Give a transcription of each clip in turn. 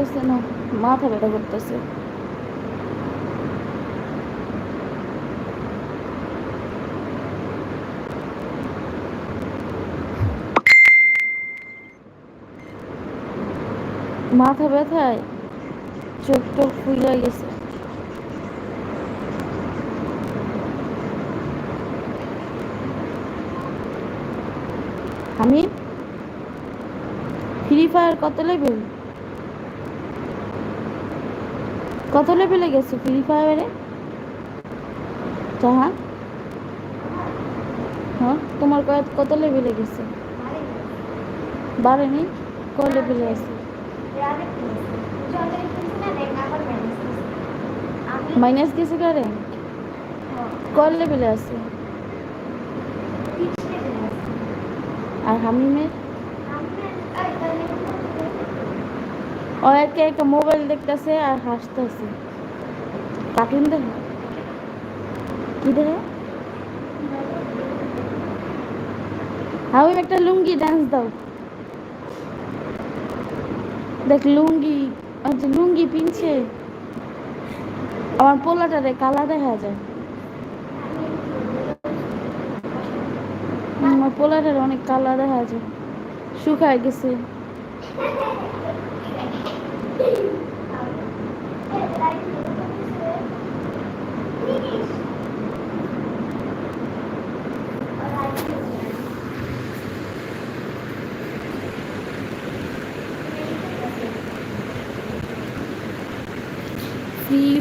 লাগতেছে না, মাথা ব্যথা করতেছে। মাথা ব্যথায় চোখ টোক ফুলে গেছে। আমি ফ্রি ফায়ার কত লেভেল? কত লেভেলে গেছে? ফ্রি ফায়ারে জাহান? হ্যাঁ তোমার কত কত লেভেলে গেছে? বাড়েনি ক লেভেলে আছে? মাইনাস গেছে কারে? ক লেভেলে আছে? আর হামিমের? ও একে একটা মোবাইল দেখতেছে আর হাসতেছে। কার্টুন দেখে। কি দেখে? হামিম একটা লুঙ্গি ডান্স দাও। দেখ, লুঙ্গি আচ্ছা লুঙ্গি পিনছে। আমার পোলাটারে কালা দেখা যায়। আমার পোলাটারে অনেক কালা দেখা যায়। শুকায় গেছে। ফ্রি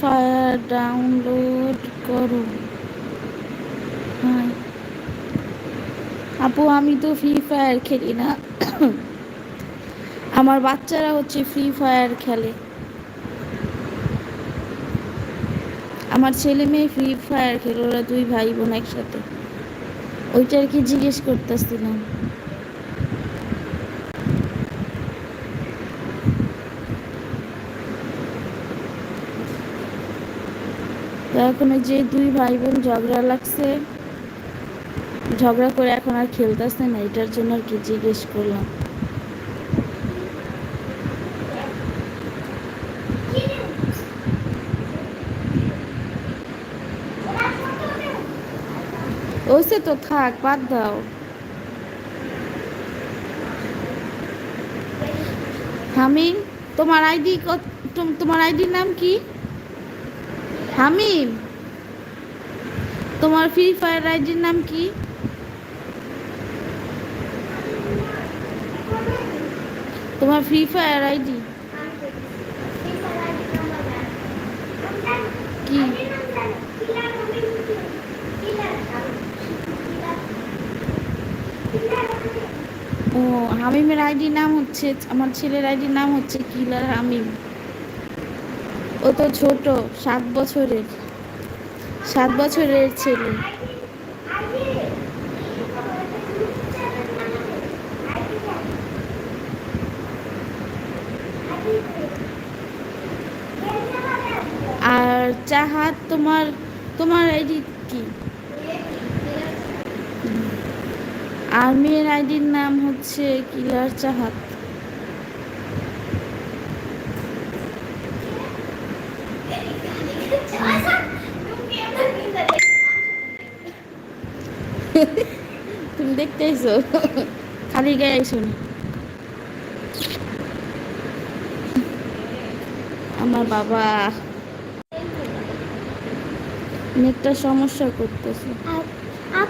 ফায়ার ডাউনলোড করো আপু আমি তো ফ্রি ফায়ার খেলি না। আমার বাচ্চারা হচ্ছে ফ্রি ফায়ার খেলে। আমার ছেলে মেয়ে ফ্রি ফায়ার খেলে, ওরা দুই ভাই বোন একসাথে। ওইটা আর কি জিজ্ঞেস করতেছিলাম? এখন যে দুই ভাই বোন ঝগড়া লাগছে, ঝগড়া করে এখন আর খেলতেছে না, এটার জন্য আর কি জিজ্ঞেস করলাম ওইসে তো থাক, বাদ দাও। হামিম তোমার আইডি তোমার আইডির নাম কি? হামিম, তোমার ফ্রি ফায়ার আইডির নাম কি? তোমার ফ্রি ফায়ার আইডি কি ও হামিমের আইডির নাম হচ্ছে, আমার ছেলের আইডির নাম হচ্ছে কিলার হামিম। ও তো ছোট, সাত বছরের সাত বছরের ছেলে। আর চাহাত, তোমার তোমার আইডি কি? আর মেয়ের আইডির নাম হচ্ছে কিলার চাহাত। তুমি দেখতে আইসো খালি গায়ে না? আমার বাবা নেটটা সমস্যা করতেছে।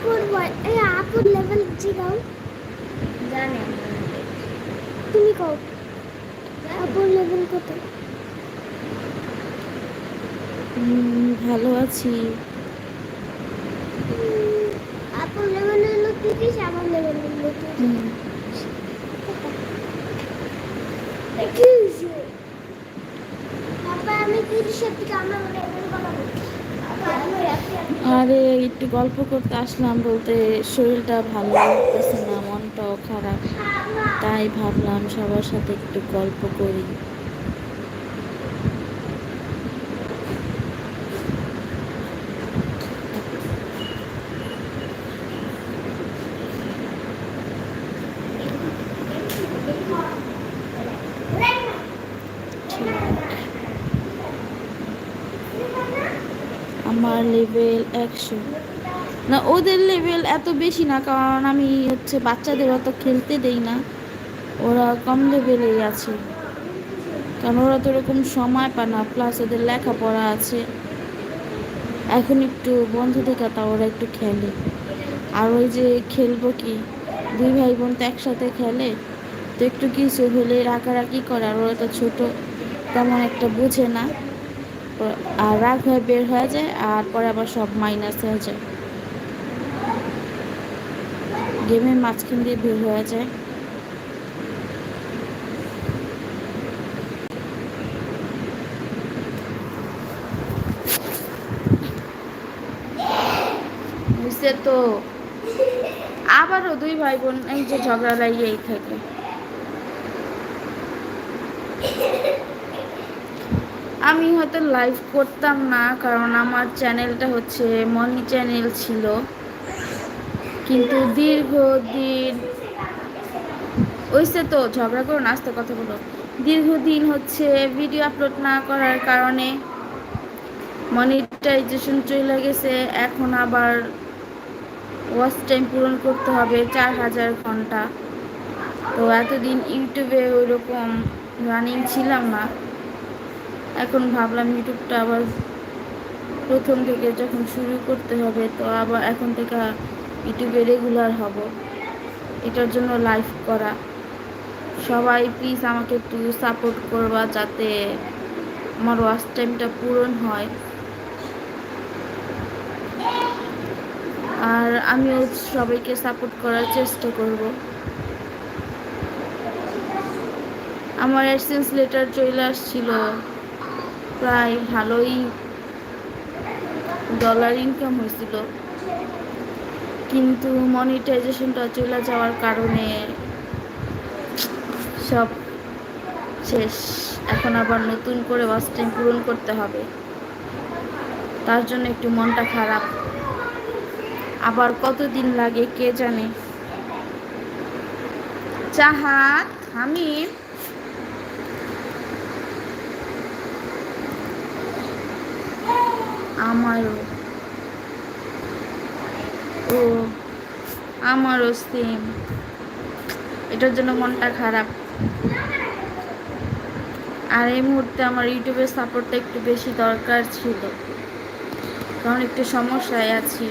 আপুর বয়- এই আপুর লেভেল জিগাও জানে তুমি কও আপুর লেভেল কত? হুম, ভালো আছি। আপুর লেভেল হলো তিরিশ আমার লেভেল হলো তিরিশ আমি তিরিশের দিকে আমার লেভেল বানাবো। আরে, একটু গল্প করতে আসলাম বলতে শরীরটা ভালো লাগতেছে না, মনটাও খারাপ। তাই ভাবলাম সবার সাথে একটু গল্প করি আমার লেভেল একশো। না, ওদের লেভেল এত বেশি না, কারণ আমি হচ্ছে বাচ্চাদের অত খেলতে দেই না। ওরা কম লেভেলেই আছে। কারণ ওরা তো ওরকম সময় পায় না প্লাস ওদের লেখাপড়া আছে। এখন একটু বন্ধ থেকে তা ওরা একটু খেলে। আর ওই যে খেলব কি, দুই ভাই বোন তো একসাথে খেলে, তো একটু কিছু হলে রাগারাগি করে, আর ওরা তো ছোটো, তেমন একটা বুঝে না। আর রাগ হয়ে বের হয়ে যায়, আর পরে আবার সব মাইনাস হয়ে যায়। গেমের মাঝখান দিয়ে বের হয়ে যায়। তো? আবারও দুই ভাই বোন এই যে ঝগড়া লাগিয়েই থাকে। আমি হয়তো লাইভ করতাম না, কারণ আমার চ্যানেলটা হচ্ছে মনি চ্যানেল ছিল। কিন্তু দীর্ঘদিন ওইসে তো, ঝগড়া করুন আস্তে কথা বলো। দীর্ঘদিন হচ্ছে ভিডিও আপলোড না করার কারণে মনিটাইজেশন চলে গেছে। এখন আবার ওয়াচ টাইম পূরণ করতে হবে চার হাজার ঘণ্টা। তো এতদিন ইউটিউবে ওইরকম রানিং ছিলাম না। এখন ভাবলাম ইউটিউবটা আবার প্রথম থেকে যখন শুরু করতে হবে, তো আবার এখন থেকে ইউটিউবে রেগুলার হব। এটার জন্য লাইভ করা। সবাই প্লিজ আমাকে একটু সাপোর্ট করবা যাতে আমার ওয়াচ টাইমটা পূরণ হয়। আর আমিও সবাইকে সাপোর্ট করার চেষ্টা করব। আমার অ্যাডসেন্স লেটার চলে আসছিল প্রায় ভালোই ডলার ইনকাম হয়েছিল। কিন্তু মনিটাইজেশনটা চলে যাওয়ার কারণে সব শেষ। এখন আবার নতুন করে ওয়াচ টাইম পূরণ করতে হবে। তার জন্য একটু মনটা খারাপ। আবার কতদিন লাগে কে জানে? চাহাত, হামিম। আমারও। ও, আমারও সেম এটার জন্য মনটা খারাপ। আর এই মুহূর্তে আমার ইউটিউবের সাপোর্টটা একটু বেশি দরকার ছিল। কারণ একটু সমস্যায় আছি।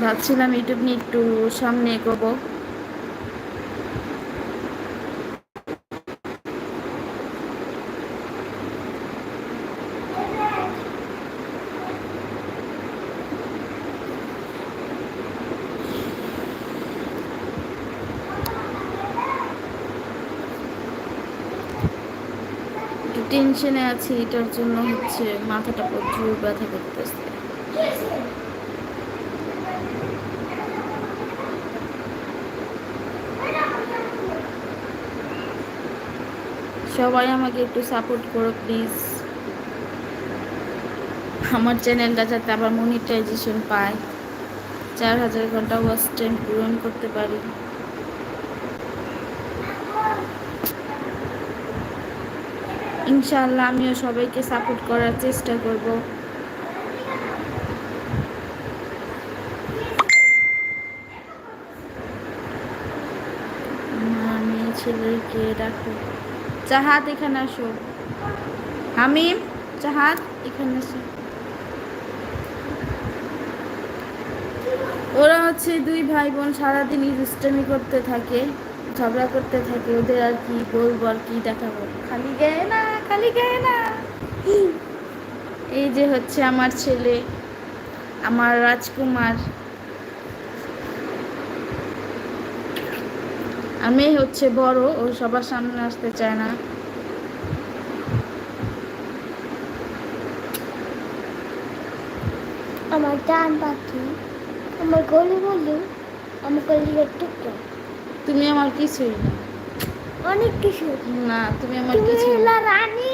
ভাবছিলাম ইউটিউব নিয়ে একটু সামনে এগোবো একটু টেনশনে আছি, এটার জন্য হচ্ছে মাথাটা প্রচুর ব্যথা করতেছে। সবাই আমাকে একটু সাপোর্ট করো প্লিজ আমার চ্যানেলটা যাতে আবার মনিটাইজেশন পায়। চার হাজার ঘণ্টা ওয়াচ টাইম পূরণ করতে পারি। ইনশাআল্লাহ আমিও সবাইকে সাপোর্ট করার চেষ্টা করব। মেয়ে ছেলেকে ডাকো। চাহাত এখানে আসো। হামিম চাহাত এখানে আসো। ওরা হচ্ছে দুই ভাই বোন সারাদিন দুষ্টামি করতে থাকে, ঝগড়া করতে থাকে, ওদের আর কি বলব আর কি দেখাবো। খালি গায়ে না খালি গায়ে না। এই যে হচ্ছে আমার ছেলে আমার রাজকুমার। আমি হচ্ছে বড় ও সবার সামনে আসতে চায় না। আমার ডান পাখি আমার গলি বলু আমার গলির টুকরো তুমি আমার কিছুই না। অনেক কিছু। না তুমি আমার কিছু তুমি হলো রানী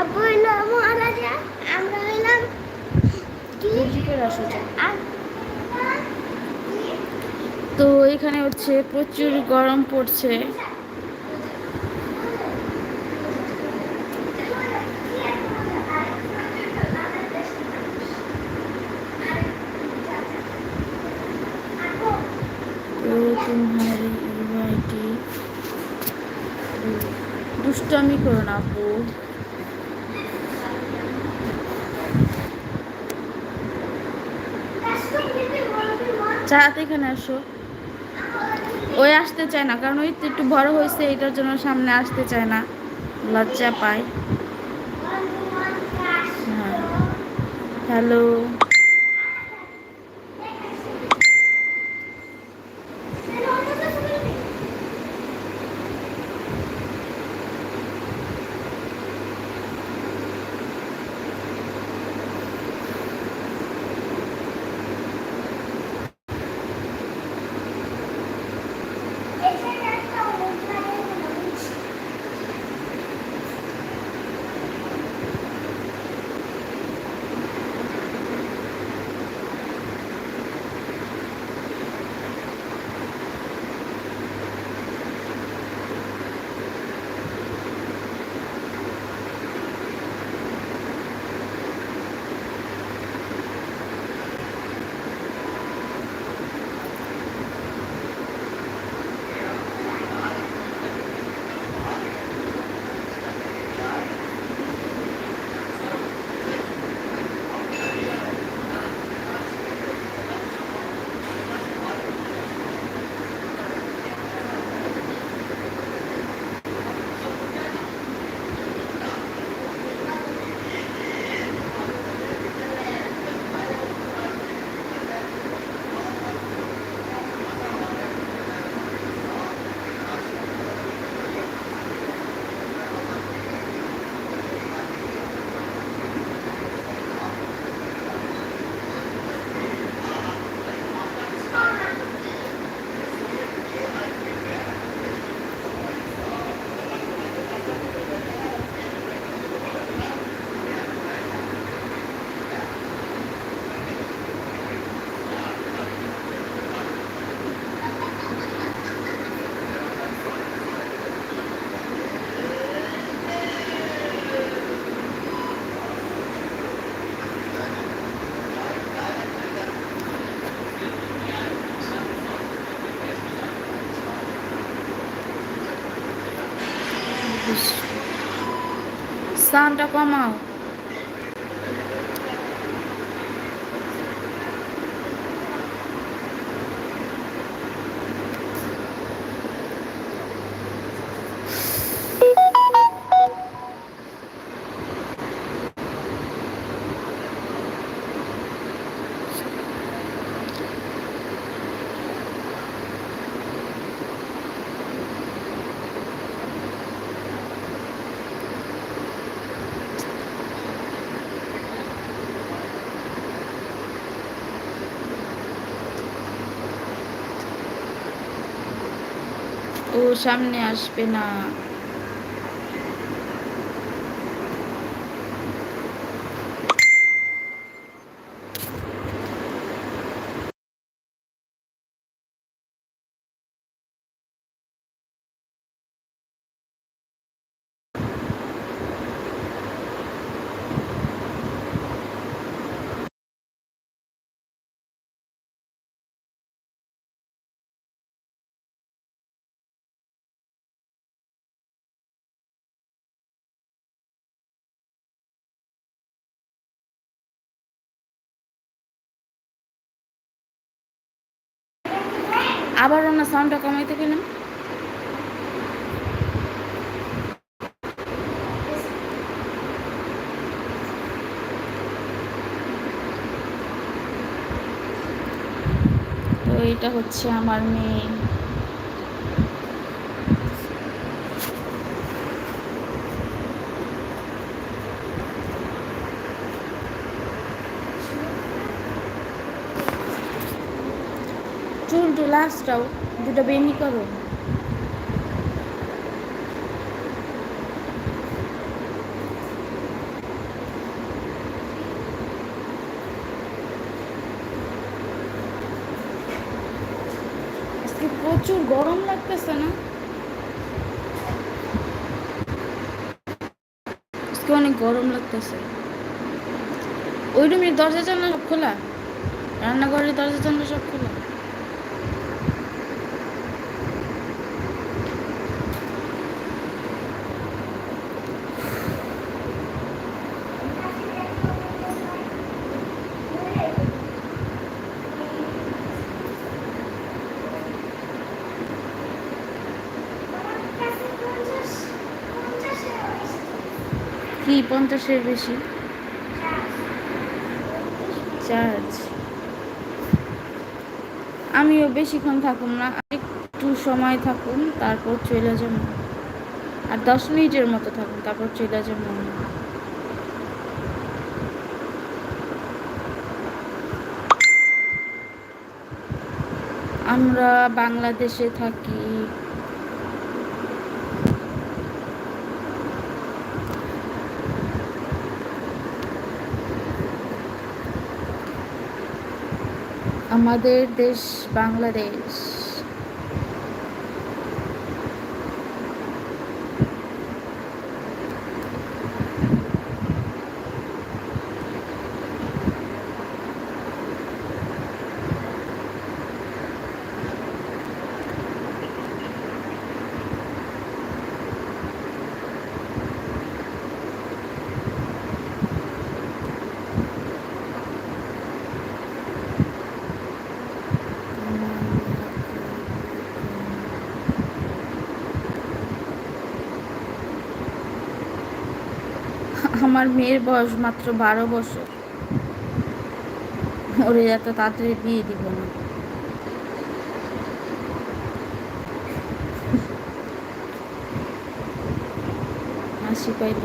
আব্বু হলো মহারাজা আমরা হইলাম মিউজিকের আসলে তো এখানে হচ্ছে প্রচুর গরম পড়ছে। তো तुम्हारी দুষ্টামি করো না আপু। চালাতে এখানে আসো। ওই আসতে চায় না, কারণ ওই তো একটু বড় হয়েছে, এটার জন্য সামনে আসতে চায় না। লজ্জা পায়। হ্যাঁ। হ্যালো। সাউন্ডটা কমাও ও সামনে আসবে না। আবার ওনার সাউন্ডটা কমাইতে গেলাম। তো এটা হচ্ছে আমার মেয়ে টুল দুটো বেনি করো। প্রচুর গরম লাগতেছে না? আজকে অনেক গরম লাগতেছে। ওই রুমের দরজা জানলা সব খোলা? রান্নাঘরের দরজা জানলা সব খোলা? পঞ্চাশের বেশি। চার্জ আমিও বেশিক্ষণ থাকুন না, একটু সময় থাকুন তারপর চলে যাব। আর দশ মিনিটের মতো থাকুন তারপর চলে যাব আমরা বাংলাদেশে থাকি। আমাদের দেশ বাংলাদেশ। আমার মেয়ের বয়স মাত্র বারো বছর। ওরে এত তাড়াতাড়ি বিয়ে দিব না। হাসি পাইল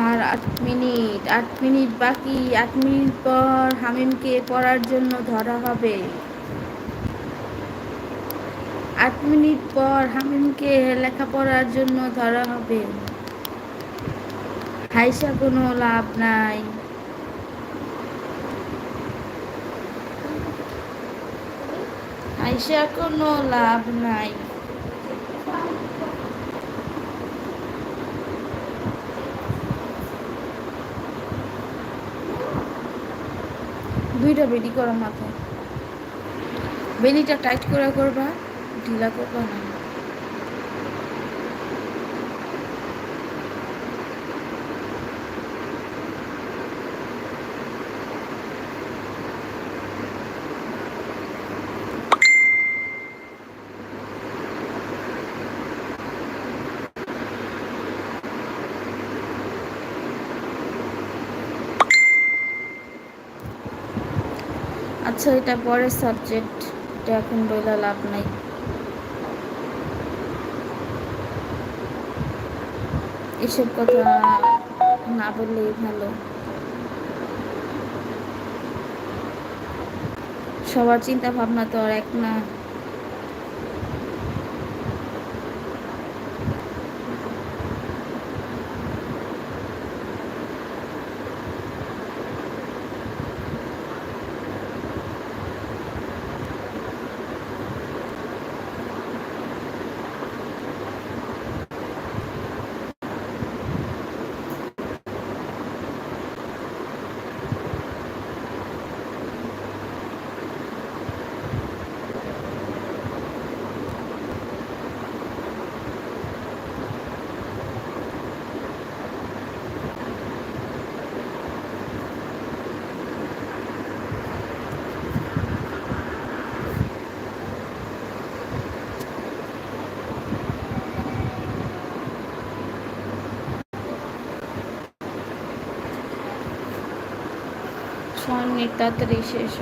আর আট মিনিট, আট মিনিট বাকি, আট মিনিট পর হামিমকে পড়ার জন্য ধরা হবে। আট মিনিট পর হামিমকে লেখাপড়ার জন্য ধরা হবে। হাইসা কোনো লাভ নাই। হাইসা কোনো লাভ নাই। দুইটা বেলি করো মাথায়। বেলিটা টাইট করে করবা ঢিলা করবা না। আচ্ছা এটা পরের সাবজেক্ট এটা এখন বইলা লাভ নাই। এসব কথা না বললেই ভালো। সবার চিন্তা ভাবনা তো আর এক না। মিনিট তাড়াতাড়ি শেষ